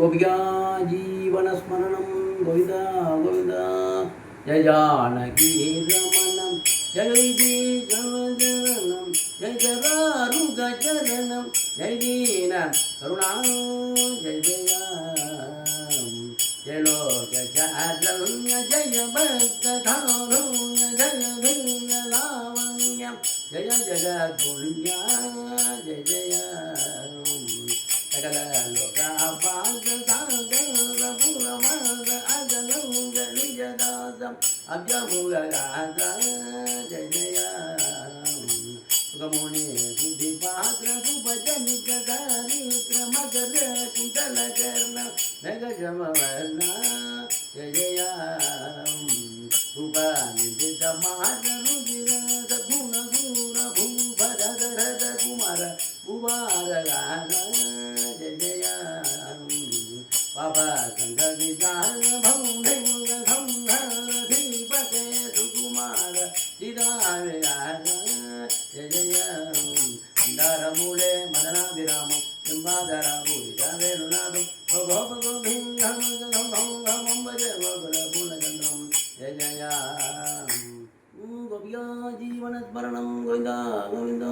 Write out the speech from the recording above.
గోపికా జీవనస్మరణం గోవింద గోవింద జయ జానకి రమణం జయ జనజనం జయ జరారుగ చరణం జయ దీన కరుణా జయ జయ జయ లోక చారణ్య జయ భక్త ధారుణ్య జయ ధీర లావణ్యం జయ జగద్గుణ్య జయ జయ సకల లోకాపాద నిజదాసం అభ్యముగాద జయ జయ సుఖముని బుద్ధి పాత్ర సుభజని దారిద్ర మకర కుంటల కర్ణ నగజమవర్ణ జయ జయ రూపానిధిత మాత రుజిర గుణ గుణ భూపరధర కుమార కుమార. గాన అందారమూలే మదనాభిరామం విరామం సింహాధర పూరిత గోప గోవిందం పూర్ణచంద్రం. జయ జయ గోపికా జీవనస్మరణం గోవింద గోవింద.